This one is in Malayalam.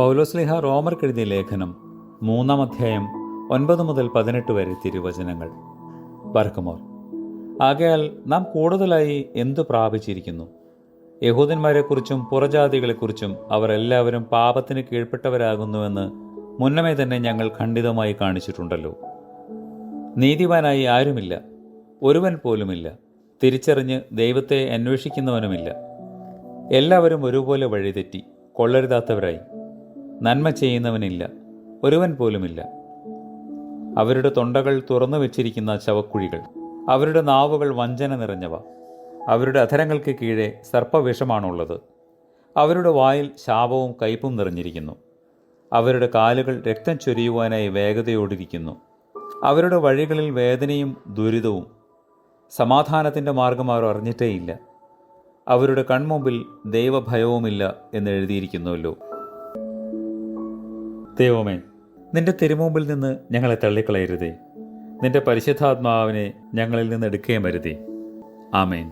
പൗലോസ്ലിഹ റോമർക്കെഴുതിയ ലേഖനം മൂന്നാം അധ്യായം ഒൻപത് മുതൽ പതിനെട്ട് വരെ തിരുവചനങ്ങൾ. വർക്കുമോർ ആകയാൽ നാം കൂടുതലായി എന്തു പ്രാപിച്ചിരിക്കുന്നു? യഹൂദന്മാരെക്കുറിച്ചും പുറജാതികളെക്കുറിച്ചും അവർ എല്ലാവരും പാപത്തിന് കീഴ്പ്പെട്ടവരാകുന്നുവെന്ന് മുന്നമേ തന്നെ ഞങ്ങൾ ഖണ്ഡിതമായി കാണിച്ചിട്ടുണ്ടല്ലോ. നീതിവാനായി ആരുമില്ല ഒരുവൻ പോലുമില്ല തിരിച്ചറിഞ്ഞ് ദൈവത്തെ അന്വേഷിക്കുന്നവനുമില്ല. എല്ലാവരും ഒരുപോലെ വഴിതെറ്റി കൊള്ളരുതാത്തവരായി. നന്മ ചെയ്യുന്നവനില്ല ഒരുവൻ പോലുമില്ല. അവരുടെ തൊണ്ടകൾ തുറന്നു വെച്ചിരിക്കുന്ന ശവക്കുഴികൾ അവരുടെ നാവുകൾ വഞ്ചന നിറഞ്ഞവ അവരുടെ അധരങ്ങൾക്ക് കീഴെ സർപ്പവിഷമാണുള്ളത്. അവരുടെ വായിൽ ശാപവും കയ്പും നിറഞ്ഞിരിക്കുന്നു. അവരുടെ കാലുകൾ രക്തം ചൊരിയുവാനായി വേഗതയോടിരിക്കുന്നു. അവരുടെ വഴികളിൽ വേദനയും ദുരിതവും സമാധാനത്തിന്റെ മാർഗം അവർ അറിഞ്ഞിട്ടേയില്ല. അവരുടെ കൺമുമ്പിൽ ദൈവഭയവുമില്ല എന്ന് എഴുതിയിരിക്കുന്നുവല്ലോ ദൈവമേ നിന്റെ തിരുമുമ്പിൽ നിന്ന് ഞങ്ങളെ തള്ളിക്കളയരുതേ. നിന്റെ പരിശുദ്ധാത്മാവിനെ ഞങ്ങളിൽ നിന്ന് എടുക്കുകയും വരുതേ. ആമേൻ.